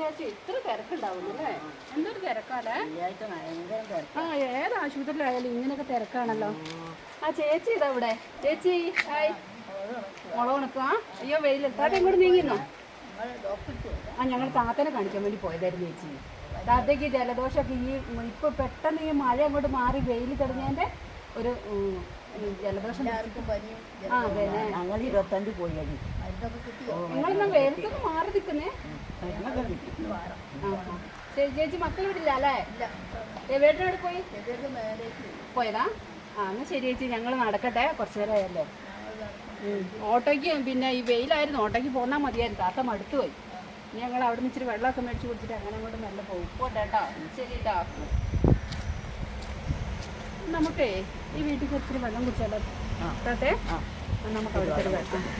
ചേച്ചി ഇത്ര എന്തൊരു തിരക്കാലേ. ആ ഏത് ആശുപത്രിയിലായാലും ഇങ്ങനെയൊക്കെ തിരക്കാണല്ലോ. ആ ചേച്ചി ഇതാ ഇവിടെ. ചേച്ചി ഹായ്. മുളക് ഉണക്കുക അയ്യോ വെയിൽ താത്ത ഇങ്ങോട്ട് നീങ്ങിന്നോ ആ ഞങ്ങൾ താത്തനെ കാണിക്കാൻ വേണ്ടി പോയതായിരുന്നു ചേച്ചി. താത്തയ്ക്ക് ജലദോഷമൊക്കെ ഈ ഇപ്പൊ പെട്ടെന്ന് ഈ മഴ അങ്ങോട്ട് മാറി വെയിൽ തെളിഞ്ഞതിന്റെ ഒരു ജലദോഷം ആ അതെ ഞങ്ങൾ ഇരുപത്തഞ്ച് പോയി നിങ്ങളെന്നാ വെയിലത്തൊക്കെ മാറി നിൽക്കുന്നേ? ശരി ചേച്ചി മക്കൾ വിടില്ല അല്ലേ? വീട്ടിനോട് പോയി. പോയതാ? ആ എന്നാ ശരി ചേച്ചി ഞങ്ങൾ നടക്കട്ടെ. കുറച്ച് നേരമായല്ലേ. ഓട്ടോയ്ക്ക് പിന്നെ ഈ വെയിലായിരുന്നു. ഓട്ടോയ്ക്ക് പോന്നാൽ മതിയായിരുന്നു. താത്ത മടുത്തു പോയി. ഞങ്ങൾ അവിടെ നിന്ന് ഇച്ചിരി വെള്ളമൊക്കെ മേടിച്ച് കുടിച്ചിട്ട് അങ്ങനെ അങ്ങോട്ട് നല്ല പോകും. പോട്ടെ കേട്ടോ. ശരി കേട്ടോ. നമുക്കേ ഈ വീട്ടിൽ ഇച്ചിരി വെള്ളം കുടിച്ചാലോ. ആ, നമുക്ക് അവിടെ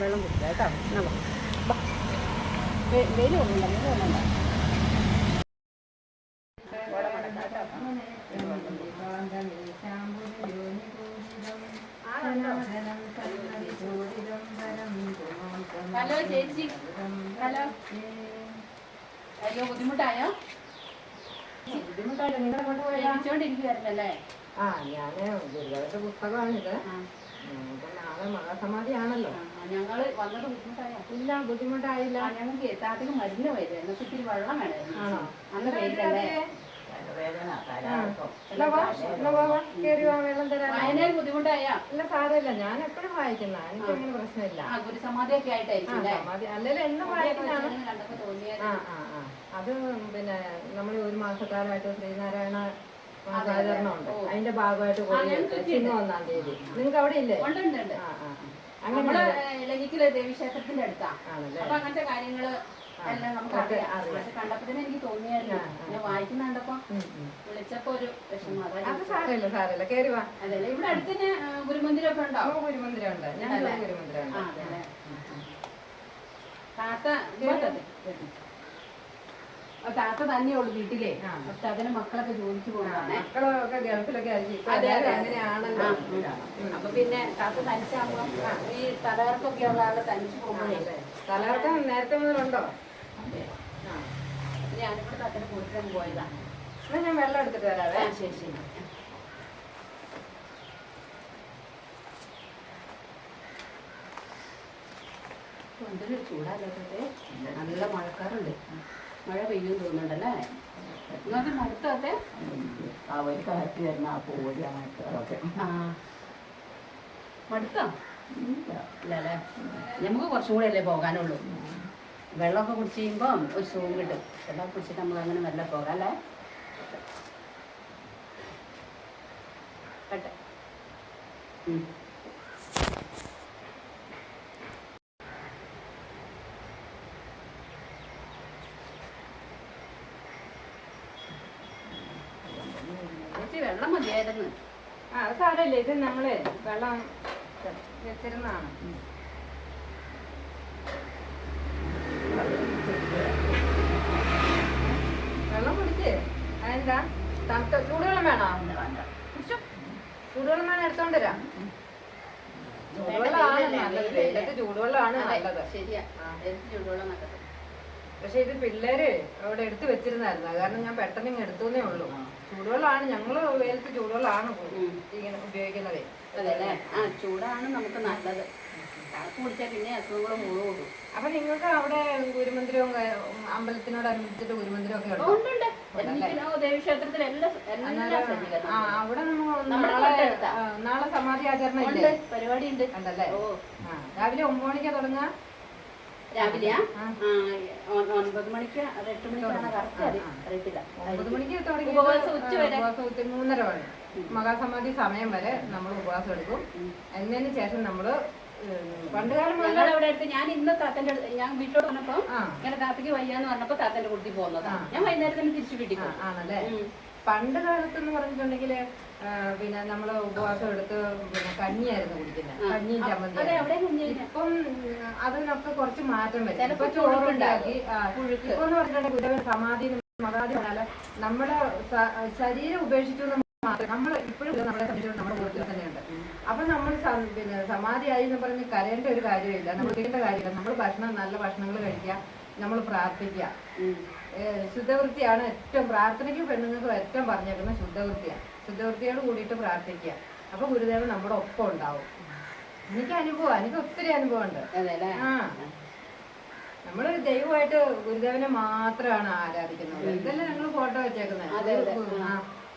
വെള്ളം കുടിക്കാം. കേട്ടോ. വെ- വെയിൽ കൊള്ളണ്ട ഹലോ ചേച്ചി. ഹലോ. അയ്യോ ബുദ്ധിമുട്ടായോ? ബുദ്ധിമുട്ടായോ നിങ്ങളെ കൊണ്ടുപോയാ ജയിച്ചോണ്ടിരിക്കുവായിരുന്നല്ലേ ആ ഞാൻ ഗുരുവായൂരുടെ പുസ്തകമാണിത്. ആ, ഞങ്ങൾ വന്നത് ബുദ്ധിമുട്ടായില്ല ഇല്ല ബുദ്ധിമുട്ടായില്ല. ഞങ്ങൾക്ക് എത്താത്തേക്ക് മരുന്ന് വരും. എന്നൊക്കെ ഇത്തിരി വെള്ളം വേണമായിരുന്നു. ആണോ? അന്ന് വെയിലല്ലേ വായനയിൽ ബുദ്ധിമുട്ടായോ? ഇല്ല സാരമില്ല. ഞാൻ എപ്പോഴും വായിക്കുന്ന എനിക്ക് അങ്ങനെ പ്രശ്നമില്ല. ഗുരുസമാധിയൊക്കെ ആയിട്ടായിരിക്കും അല്ലല്ലോ എന്നും വായിക്കുന്നതാണ്. കൊച്ചിനെ കണ്ടപ്പോ തോന്നിയത് ആ ആ ആ. അത് പിന്നെ നമ്മൾ ഒരു മാസക്കാലമായിട്ട് ശ്രീനാരായണ അതിന്റെ ഭാഗമായിട്ട് ചിങ്ങ ഒന്നാം തീയതി. നിങ്ങൾക്ക് അവിടെ ഇല്ലേ? ആ ആ. അങ്ങനെ നമ്മൾ ഇളകിക്കൽ ദേവീക്ഷേത്രത്തിന്റെ അടുത്താ. ആണല്ലേ? അപ്പൊ അങ്ങനത്തെ കാര്യങ്ങൾ എല്ലാം നമുക്ക് അറിയാം. പക്ഷെ കണ്ടപ്പോ തന്നെ എനിക്ക് തോന്നിയായിരുന്നു. ഞാൻ വായിക്കുന്ന കണ്ടപ്പോ ഉം, ഉം. വിളിച്ചപ്പോ ഒരു വിഷമം. അതാ അത് സാരമില്ല സാരമില്ല. കേറി വാ. അതല്ലേ ഇവിടെ അടുത്തന്നെ ഗുരുമന്ദിരമൊക്കെ ഉണ്ടോ? ഗുരുമന്ദിരമുണ്ട്. ഗുരുമന്ദിരം ഉണ്ട് ഞങ്ങൾക്ക് ഗുരുമന്ദിരം ഉണ്ട് ആ അതല്ലേ താത്ത ഇങ്ങോട്ടത്. ആ, താത്ത തന്നെയുള്ളു വീട്ടിലെ. പക്ഷെ അതിന് മക്കളൊക്കെ ജോലിക്ക് പോകുന്നതാണ് മക്കളൊക്കെ ഗൾഫിലൊക്കെ അതെ. അങ്ങനെയാണല്ലോ. അപ്പൊ പിന്നെ താത്ത തനിച്ചാകുമ്പോ ഈ തലകർക്കൊക്കെ ഉള്ള ആൾ തനിച്ച് പോകുമ്പോഴേ. തലകർക്കം നേരത്തെ മുതലുണ്ടോ? ആ. ഞാനിവിടെ താത്തനെ കൂട്ടിട്ട് പോയതാ. എന്നാ ഞാൻ വെള്ളം എടുത്തിട്ട് വരാവേ. ശേഷി ശരി ശരി. എന്തൊരു നല്ല മഴക്കാറുണ്ട്. മഴ പെയ്യും തോന്നുന്നുണ്ടല്ലേ? നിങ്ങൾക്ക് ആ ഒരു കാറ്റ് വരുന്ന ആ അങ്ങനത്തെ ആ മടുത്തോ? ഇല്ലല്ലേ? നമുക്ക് കുറച്ചും കൂടെ അല്ലേ പോകാനുള്ളൂ. വെള്ളമൊക്കെ കുടിച്ച് കഴിയുമ്പോൾ ഒരു സുഖം കിട്ടും. വെള്ളം കുടിച്ചിട്ട് നമ്മൾ അങ്ങനെ നല്ല പോകാം അല്ലേ കട്ടെ ഉം. ചേച്ചി വെള്ളം മതിയായിരുന്നു ആ അത് സാരമില്ല ഇത് നമ്മൾ വെള്ളം വെച്ചിരുന്നതാണ്. വെള്ളം കുടിച്ച് അതെന്താ? തണുത്ത ചൂടുവെള്ളം വേണോ. ചൂടുവെള്ളം വേണം എടുത്തോണ്ട് വരാം. ചൂടുവെള്ളമാണ് നല്ലത്. ചൂടുവെള്ളമാണ് നല്ലത്. ശരിയാ. ചൂടുവെള്ളം നല്ലത്. പക്ഷെ ഇത് പിള്ളേര് അവിടെ എടുത്തു വെച്ചിരുന്നായിരുന്നു. കാരണം ഞാൻ പെട്ടെന്ന് ഇങ്ങനെ എടുത്തേ ഉള്ളൂ. ചൂടുവെള്ളമാണ്. ഞങ്ങൾ വെയിലത്ത് ചൂടുവെള്ളമാണ്. ഇങ്ങനെ ഉപയോഗിക്കുന്നത്. അതെല്ലേ ആ ചൂടാണ് നമുക്ക് നല്ലത്. കുടിച്ചാൽ പിന്നെ അസുഖങ്ങൾ മുഴുവൻ അപ്പൊ നിങ്ങൾക്ക് അവിടെ ഗുരുമന്ദിരവും അമ്പലത്തിനോട് അനുബന്ധിച്ചിട്ട് ഗുരുമന്ദിരം ഒക്കെ ഉണ്ടോ ദേവീക്ഷേത്രത്തിൽ അവിടെ നാളെ നാളെ സമാധി ആചരണം പരിപാടി ഉണ്ട് ഉണ്ടല്ലേ? രാവിലെ ഒമ്പത് മണിക്കാ തുടങ്ങുക. രാവിലെയാ ആ. ആ, ഒ- ഒൻപത് മണിക്ക് അത് എട്ട് മണിക്കാണ് കറക്റ്റ് അറി അറിയത്തില്ല. ഒമ്പത് മണിക്ക് തുടങ്ങി. ഉപവാസം ഉച്ച വരെ. ഉപവാസം ഉച്ച മൂന്നര മണി മഹാസമാധി സമയം വരെ നമ്മൾ ഉപവാസം എടുക്കും. എന്നതിന് ശേഷം നമ്മൾ പണ്ടുകാലം ഞങ്ങൾ അവിടെ അടുത്ത് ഞാൻ ഇന്ന് താത്തന്റെ ഞാൻ വീട്ടിലോട്ട് വന്നപ്പോ ഇങ്ങനെ താത്തക്ക് വയ്യാന്ന് പറഞ്ഞപ്പോ താത്തന്റെ കൂട്ടി പോകുന്നതാ ഞാൻ വൈകുന്നേരം തന്നെ തിരിച്ചു വീട്ടിൽ പോകും ആണല്ലേ. പണ്ട് കാലത്ത് എന്ന് പറഞ്ഞിട്ടുണ്ടെങ്കിൽ പിന്നെ നമ്മൾ ഉപവാസം എടുത്ത് പിന്നെ കഞ്ഞിയായിരുന്നു കുടിക്കുന്നത് കഞ്ഞിയും ചമ്മന്തി ഇപ്പം അതിനൊക്കെ കുറച്ച് മാറ്റം വരും ഇപ്പൊ ചോറുണ്ടാക്കി. ഇപ്പൊ എന്ന് പറഞ്ഞിട്ടുണ്ടെങ്കിൽ സമാധി സമാധി മതാധി നമ്മുടെ ശരീരം ഉപേക്ഷിച്ചു നമ്മൾ ഇപ്പോഴും നമ്മളെ സംബന്ധിച്ചോളം നമ്മുടെ കൂട്ടത്തിൽ തന്നെയുണ്ട്. അപ്പൊ നമ്മൾ പിന്നെ സമാധിയായി എന്ന് പറഞ്ഞ് കരയേണ്ട ഒരു കാര്യമില്ല. നമ്മൾ കാര്യമില്ല. നമ്മൾ ഭക്ഷണം നല്ല ഭക്ഷണങ്ങൾ കഴിക്കുക. നമ്മൾ പ്രാർത്ഥിക്കുക. ശുദ്ധവൃത്തിയാണ് ഏറ്റവും പ്രാർത്ഥനയ്ക്ക് പെണ്ണുങ്ങൾക്ക് ഏറ്റവും പറഞ്ഞേക്കുന്നത് ശുദ്ധവൃത്തിയാണ്. ശുദ്ധവൃത്തിയോട് കൂടിയിട്ട് പ്രാർത്ഥിക്കുക. അപ്പൊ ഗുരുദേവൻ നമ്മുടെ ഒപ്പം ഉണ്ടാവും. എനിക്ക് അനുഭവം എനിക്ക് ഒത്തിരി അനുഭവമുണ്ട്. ആ. നമ്മൾ ദൈവമായിട്ട് ഗുരുദേവനെ മാത്രമാണ് ആരാധിക്കുന്നത്. ഇതെല്ലാം ഞങ്ങൾ ഫോട്ടോ വെച്ചേക്കുന്നത്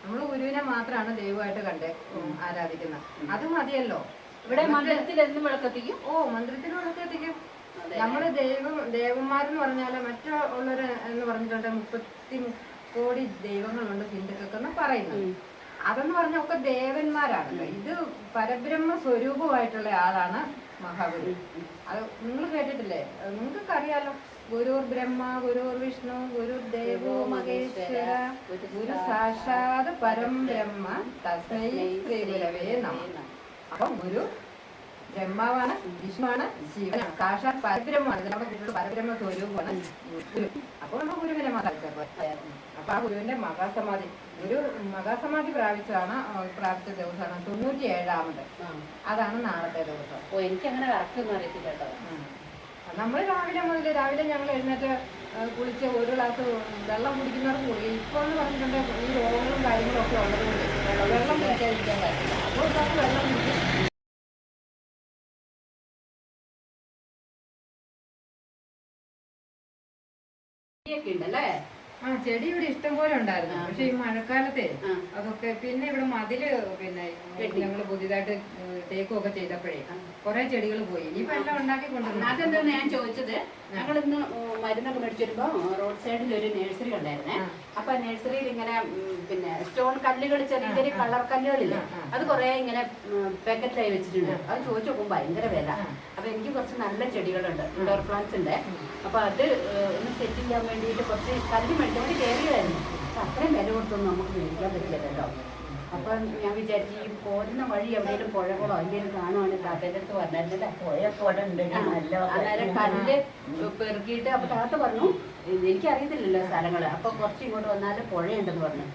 നമ്മൾ ഗുരുവിനെ മാത്രമാണ് ദൈവമായിട്ട് കണ്ടേ ആരാധിക്കുന്നത്. അത് മതിയല്ലോ. ഇവിടെ മന്ദിരത്തിൽ എന്നും വിളക്കെത്തിക്കും ഓ മന്ദിരത്തിൽ എത്തിക്കും. നമ്മൾ ദൈവം ദേവന്മാരെന്ന് പറഞ്ഞാൽ മറ്റുള്ളവര് എന്ന് പറഞ്ഞിട്ടുണ്ട് മുപ്പത്തി കോടി ദൈവങ്ങളുണ്ട് ഹിന്ദുക്കൾക്കെന്ന് പറയുന്നു അതെന്ന് പറഞ്ഞ ഒക്കെ ദേവന്മാരാണല്ലോ. ഇത് പരബ്രഹ്മ സ്വരൂപമായിട്ടുള്ള ആളാണ് മഹാഗുരു. അത് നിങ്ങൾ കേട്ടിട്ടില്ലേ? നിങ്ങൾക്ക് അറിയാലോ ഗുരുർ ബ്രഹ്മ ഗുരുർ വിഷ്ണു ഗുരു ദേവോ മഹേശ്വര ഗുരു സാക്ഷാത് പരം ബ്രഹ്മ തസ്മൈ ശ്രീ ഗുരവേ നമ. അപ്പം ഗുരു ബ്രഹ്മാവാണ് വിഷ്ണുവാണ് ശിവനാണ് സാക്ഷാത് പരബ്രഹ്മമാണ്. ഇതിനോട് നമ്മുടെ ഗുരുയുടെ പരബ്രഹ്മ സ്വരൂപമാണ്. ഗുരു. അപ്പോൾ നമ്മൾ ഗുരുവിനെ മാത്രം അപ്പൊ ആ ഗുരുവിന്റെ മഹാസമാധി ഗുരു മഹാസമാധി പ്രാപിച്ചതാണ് പ്രാപിച്ച ദിവസമാണ് തൊണ്ണൂറ്റി ഏഴാമത് അതാണ് നാളത്തെ ദിവസം. ഓ എനിക്ക് അങ്ങനെ കറക്റ്റ് ഒന്നും അറിയത്തില്ല കേട്ടോ. നമ്മൾ രാവിലെ മുതൽ രാവിലെ ഞങ്ങൾ എഴുന്നേറ്റ് കുളിച്ച് ഒരു ഗ്ലാസ് വെള്ളം കുടിക്കുന്നവർക്ക് കൂടി. ഇപ്പൊ എന്ന് പറഞ്ഞിട്ടുണ്ടെങ്കിൽ ഈ രോഗങ്ങളും കാര്യങ്ങളും ഒക്കെ ഉള്ളതുകൊണ്ട് വെള്ളം കുടിക്കാതിരിക്കാൻ പറ്റില്ല. അപ്പോൾ ഗ്ലാസ് വെള്ളം കുടിക്കും ഉണ്ടല്ലേ? ആ ചെടി ഇവിടെ ഇഷ്ടം പോലെ ഉണ്ടായിരുന്നു. പക്ഷെ ഈ മഴക്കാലത്തെ അതൊക്കെ പിന്നെ ഇവിടെ മതിൽ പിന്നെ ഞങ്ങൾ പുതിയതായിട്ട് തേക്കും ഒക്കെ ചെയ്തപ്പോഴേ കുറെ ചെടികൾ പോയി. ഇനിയിപ്പോ എല്ലാം ഉണ്ടാക്കി കൊണ്ടുവന്നു അതെന്താ ഞാൻ ചോദിച്ചത്? ഞങ്ങൾ ഇന്ന് മരുന്നൊക്കെ മേടിച്ചു വരുമ്പോ റോഡ് സൈഡിൽ ഒരു നഴ്സറി ഉണ്ടായിരുന്നേ അപ്പൊ നഴ്സറിയിൽ ഇങ്ങനെ പിന്നെ സ്റ്റോൺ കല്ലുകൾ ചെറിയ ചെറിയ കളർ കല്ലുകളില്ലേ? അത് കുറെ ഇങ്ങനെ പാക്കറ്റിലായി വെച്ചിട്ടുണ്ട്. അത് ചോദിച്ചു നോക്കുമ്പോൾ ഭയങ്കര വില. അപ്പൊ എനിക്ക് കുറച്ച് നല്ല ചെടികളുണ്ട്. ഇൻഡോർ പ്ലാന്റ്സ് ഉണ്ട്. അപ്പൊ അത് ഒന്ന് സെറ്റ് ചെയ്യാൻ വേണ്ടിയിട്ട് കുറച്ച് കല്ല് മേടിക്കാൻ വേണ്ടി കയറിയതായിരുന്നു. അപ്പൊ അത്രയും വില കൊടുത്തൊന്നും നമുക്ക് മേടിക്കാൻ പറ്റില്ലല്ലോ. അപ്പൊ ഞാൻ വിചാരിച്ചു ഈ പോരുന്ന വഴി എവിടെയെങ്കിലും പുഴകളോ എന്തെങ്കിലും കാണുവാണെങ്കിൽ താത്തേന്റെ അടുത്ത് ഇവിടെ ഉണ്ടെങ്കിൽ നല്ല അന്നേരം കല്ല് പെറുക്കിയിട്ട് അപ്പൊ താത്ത പറഞ്ഞു എനിക്ക് എനിക്കറിയത്തില്ലല്ലോ സ്ഥലങ്ങൾ. അപ്പൊ കുറച്ച് ഇങ്ങോട്ട് വന്നാൽ പുഴയുണ്ടെന്ന് പറഞ്ഞു.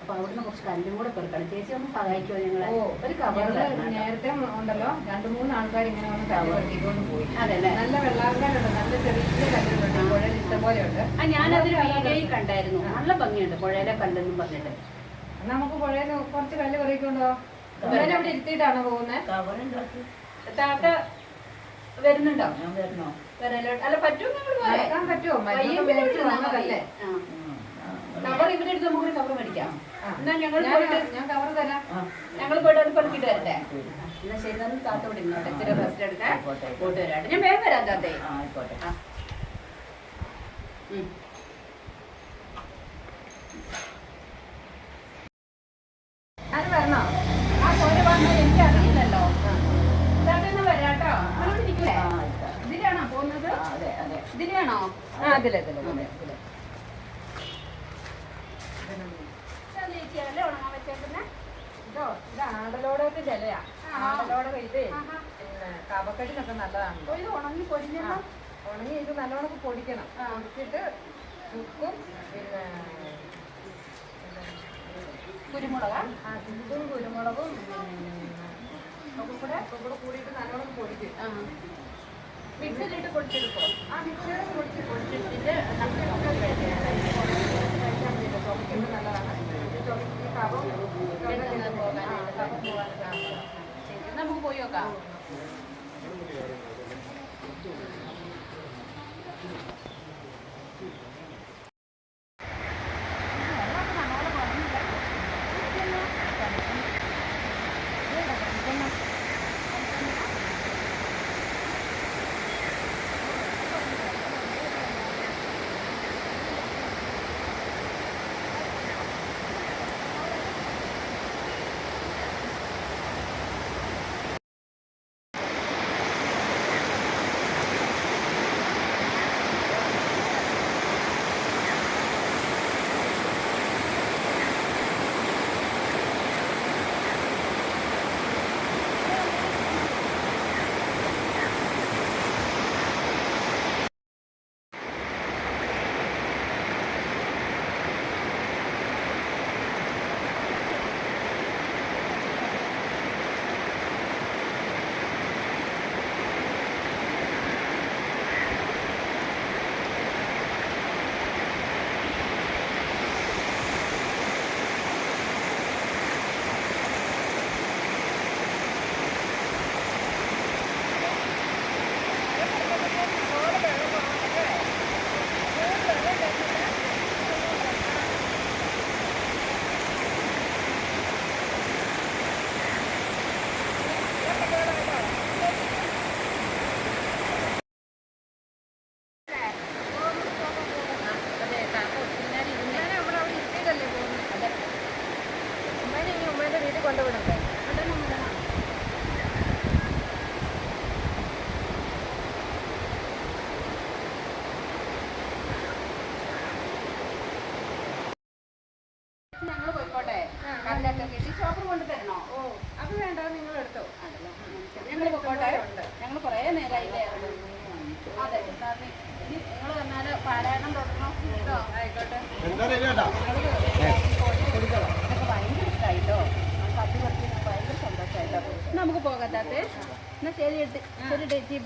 അപ്പൊ അവിടുന്ന് കുറച്ച് കല്ലും കൂടെ പെറുക്കണം. ചേച്ചി ഒന്ന് സഹായിക്കുമോ ഞങ്ങളെ ഒരു കവറിൽ നേരത്തെ ഉണ്ടല്ലോ രണ്ടു മൂന്ന് ആൾക്കാർ ഇങ്ങനെ വന്ന് കവറിക്കൊണ്ട് പോയി. അതല്ലേ? നല്ല വെള്ളാർക്കാരുണ്ട് നല്ല ചെറിയ കല്ലുകളുണ്ട് പുഴയിൽ ഇഷ്ടം പോലെ ഉണ്ട് ഞാനതിന് ഞാനതൊരു വീഡിയോയിൽ കണ്ടായിരുന്നു. നല്ല ഭംഗിയുണ്ട് പുഴയിലെ കല്ലെന്നും പറഞ്ഞിട്ട്. നമുക്ക് പുഴയിൽ കുറച്ച് കല്ല് പെറുക്കിക്കൊണ്ടോ ഞാൻ അവിടെ ഇരുത്തിയിട്ടാണോ പോകുന്നത് താത്ത വരുന്നുണ്ടോ? ഞാൻ വരണോ? വരലോട്ട് അല്ല പറ്റുമോ പറ്റുമോ വന്നതല്ലേ കവർ ഇവിടെ എടുത്ത് നമുക്കൊരു കവർ മേടിക്കാം. എന്നാ ഞങ്ങൾ ഞാൻ പോയിട്ട് ഞാൻ കവർ തരാം. ഞങ്ങൾ പോയിട്ട് അത് പെറുക്കിട്ട് വരട്ടെ. എന്നാ ശരി നമ്മൾ താത്ത ഇവിടെ ഇരുന്നോട്ടെ. ഇച്ചിരി റെസ്റ്റ് എടുക്കാൻ. പോയിട്ട് വരാട്ടെ ഞാൻ വേഗം വരാം താത്തേ. ആയിക്കോട്ടെ. ആ. വരണോ? ആ പോര് വന്നത് എനിക്ക് അറിയില്ലല്ലോ. താത്ത വരാട്ടോ. ആ ആയിക്കോട്ടെ. ഇതിലാണോ പോകുന്നത്? അതെ അതെ. ഇതിലാണോ? ആ അതിലെ അതിലെ ചേച്ചിയല്ലേ ഉണങ്ങാൻ വെച്ചേക്കുന്നത് ഇതോ ഇത് ആടലോടത്തിന്റെ ഇലയാ ആ. ഇത് ആഹാ. നല്ലതാണ്. ഇത് ഉണങ്ങി പൊരിഞ്ഞല്ലോ. ഉണങ്ങി ഇത് നല്ലോണം പൊടിക്കണം. ആ. പൊടിച്ചിട്ട് ചുക്കും പിന്നെ കുരുമുളകാ? ചുക്കും കുരുമുളകും ഒക്കെ കൂടെ കൂടെ കൂടിയിട്ട് നല്ലോണം പൊടിക്കും. മിക്സിയിലിട്ട് പൊടിച്ചെടുക്കോ ആ മിക്സിയിൽ പൊടിച്ച് പൊടിച്ചെടുത്തിട്ട് നമുക്ക് കഴിക്കാൻ വേണ്ടിയിട്ട് ചുമക്കുന്നത് നല്ലതാണ്? ചുമക്ക് കഫം പെട്ടെന്ന് പോകാനായിട്ട്. പോകാനായിട്ട് നമുക്ക് പോയി നോക്കാം.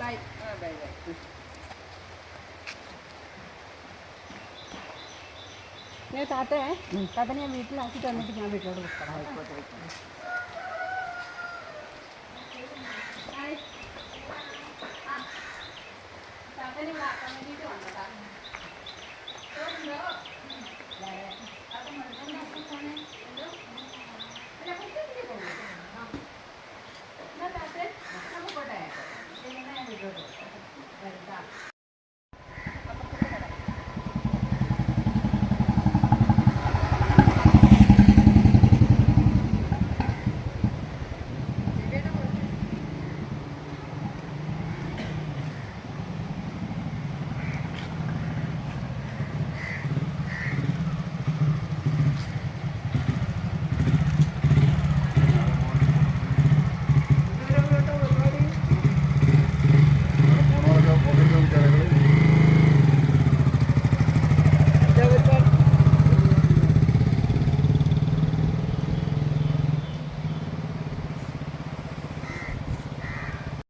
ബൈ ആ ബൈ ബൈ ഞാൻ താത്തേ താത്ത ഞാൻ വീട്ടിലാക്കിയിട്ട് വന്നിട്ട് ഞാൻ വീട്ടിലോട് പുസ്തകം താത്തനെ വേണ്ടിയിട്ട് വന്നതാ.